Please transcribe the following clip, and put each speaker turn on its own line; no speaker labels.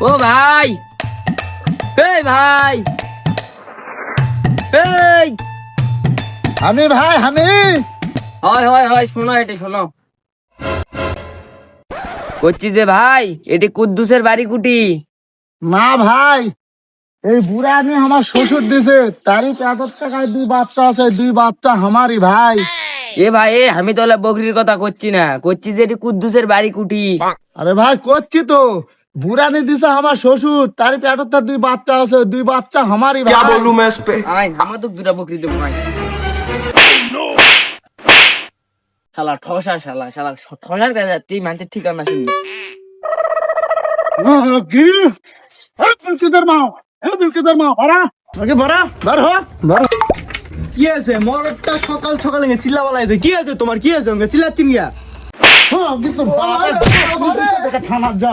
ও ভাই। এই ভাই। এই।
আমি ভাই আমি।
হয় হয় হয় শোনো এটি শোনো। করছি যে ভাই এটি কুদ্দুসের বাড়ি কুটি
না ভাই এই বুড়া আমি আমার শ্বশুর দিছে তারই পেটর টাকায় দুই বাচ্চা আছে দুই বাচ্চা আমারই ভাই।
এ ভাই এ আমি তো হলে বকরির কথা করছি না করছি যে এটি কুদ্দুসের বাড়ি কুটি
আরে ভাই করছি তো। বুড়ানি দিছে আমার শ্বশুর তারই পেটর তার দুই বাচ্চা আছে দুই বাচ্চা আমারই ভাই।
আয় আমার তো দুটা বকরি দেবো আয়। শালা ঠসা শালা শালা ঠসার কাছে যাচ্ছি মানুষের ঠিকানা শুনি
আহ, কি? দিলকিদার মা ভরা। আগে ভরা বার হ। বার
কি আছে মরদটা সকাল সকালে চিল্লা বলাইছে কি আছে তোমার? কি আছে ওকে চিল্লাচ্ছি মিয়া
হ্যাঁ, কিন্তু বাবা থানার যা